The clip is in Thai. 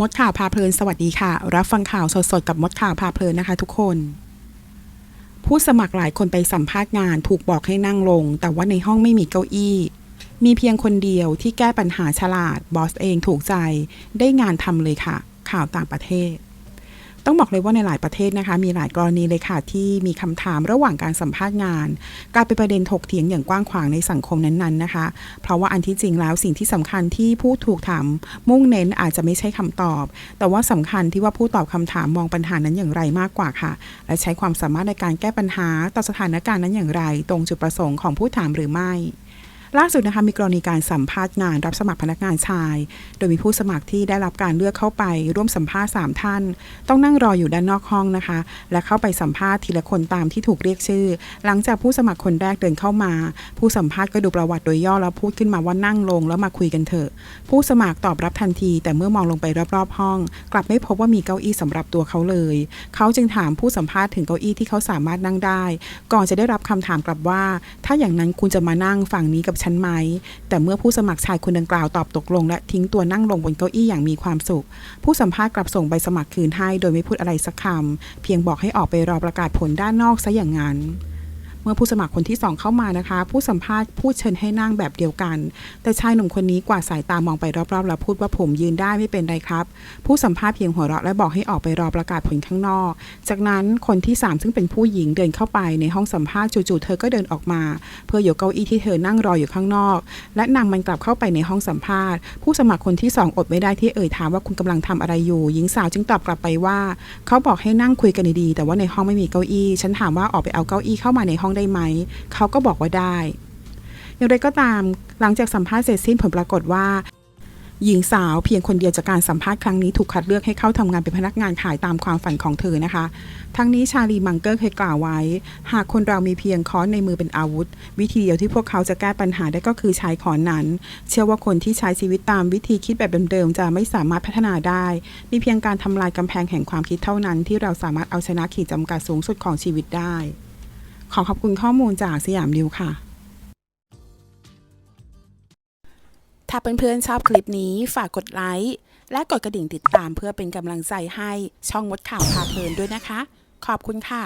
มดข่าวพาเพลินสวัสดีค่ะ รับฟังข่าวสดๆกับมดข่าวพาเพลินนะคะทุกคน ผู้สมัครหลายคนไปสัมภาษณ์งานถูกบอกให้นั่งลง แต่ว่าในห้องไม่มีเก้าอี้ มีเพียงคนเดียวที่แก้ปัญหาฉลาดบอสเองถูกใจ ได้งานทำเลยค่ะ ข่าวต่างประเทศ ต้องบอกเลยว่าในหลายประเทศนะคะ มีหลายกรณีเลยค่ะที่มีคำถามระหว่างการสัมภาษณ์งานกลายเป็นประเด็นถกเถียงอย่างกว้างขวางในสังคมนั้นๆนะคะ เพราะว่าอันที่จริงแล้วสิ่งที่สำคัญที่ผู้ถูกถามมุ่งเน้นอาจจะไม่ใช่คำตอบ แต่ว่าสำคัญที่ว่าผู้ตอบคำถามมองปัญหานั้นอย่างไรมากกว่าค่ะ และใช้ความสามารถในการแก้ปัญหาต่อสถานการณ์นั้นอย่างไร ตรงจุดประสงค์ของผู้ถามหรือไม่ ล่าสุดนะคะมีกรณีการสัมภาษณ์งานรับสมัครพนักงานชาย โดยมีผู้สมัครที่ได้รับการเลือกเข้าไปร่วมสัมภาษณ์ 3 ท่าน ต้องนั่งรออยู่ด้านนอกห้องนะคะ และเข้าไปสัมภาษณ์ทีละคนตามที่ถูกเรียกชื่อ หลังจากผู้สมัครคนแรกเดินเข้ามา ผู้สัมภาษณ์ก็ดูประวัติโดยย่อแล้วพูดขึ้นมาว่านั่งลงแล้วมาคุยกันเถอะ ผู้สมัครตอบรับทันที แต่เมื่อมองลงไปรอบๆ ห้อง กลับไม่พบว่ามีเก้าอี้สำหรับตัวเขาเลย เขาจึงถามผู้สัมภาษณ์ถึงเก้าอี้ที่เขาสามารถนั่งได้ ก่อนจะได้รับคำถามกลับว่า ถ้าอย่างนั้นคุณจะมานั่งฝั่งนี้กับฉันไหม แต่เมื่อผู้สมัครชายคนดังกล่าวตอบตกลง และทิ้งตัวนั่งลงบนเก้าอี้อย่างมีความสุข ผู้สัมภาษณ์กลับส่งใบสมัครคืนให้โดยไม่พูดอะไรสักคำเพียงบอกให้ออกไปรอประกาศผลด้านนอกซะอย่างนั้น เมื่อผู้สมัครคนที่สองเข้ามานะคะ ผู้สัมภาษณ์พูดเชิญให้นั่งแบบเดียวกัน แต่ชายหนุ่มคนนี้กวาดสายตามองไปรอบๆ แล้วพูดว่าผมยืนได้ไม่เป็นไรครับ ผู้สัมภาษณ์เพียงหัวเราะและบอกให้ออกไปรอประกาศผลข้างนอก จากนั้นคนที่ 3 ซึ่งเป็นผู้หญิงเดินเข้าไปในห้องสัมภาษณ์จู่ๆเธอก็เดินออกมา เพื่อยกเก้าอี้ที่เธอนั่งรออยู่ข้างนอก และนำมันกลับเข้าไปในห้องสัมภาษณ์ ผู้สมัครคนที่สองอดไม่ได้ที่เอ่ยถามว่าคุณกำลังทำอะไรอยู่ หญิงสาวจึงตอบกลับไปว่า เขาบอกให้นั่งคุยกันดีๆแต่ว่าในห้องไม่มีเก้าอี้ ฉันถามว่าออกไปเอาเก้าอี้เข้ามาในห้องได้ไหม เขาก็บอกว่าได้ อย่างไรก็ตามหลังจากสัมภาษณ์เสร็จสิ้นผลปรากฏว่า หญิงสาวเพียงคนเดียวจากการสัมภาษณ์ครั้งนี้ถูกคัดเลือกให้เข้าทำงานเป็นพนักงานขายตามความฝันของเธอนะคะ ทั้งนี้ชาลีมังเกอร์เคยกล่าวไว้ หากคนเรามีเพียงค้อนในมือเป็นอาวุธ วิธีเดียวที่พวกเขาจะแก้ปัญหาได้ก็คือใช้ค้อนนั้น เชื่อว่าคนที่ใช้ชีวิตตามวิธีคิดแบบเดิมๆจะไม่สามารถพัฒนาได้ มีเพียงการทำลายกำแพงแห่งความคิดเท่านั้น ที่เราสามารถเอาชนะขีดจำกัดสูงสุดของชีวิตได้ ขอขอบคุณข้อมูลจากสยามดิวค่ะ ถ้าเพื่อนๆชอบคลิปนี้ฝากกดไลค์และกดกระดิ่งติดตามเพื่อเป็นกำลังใจให้ช่องมดข่าวพาเพลินด้วยนะคะ ขอบคุณค่ะ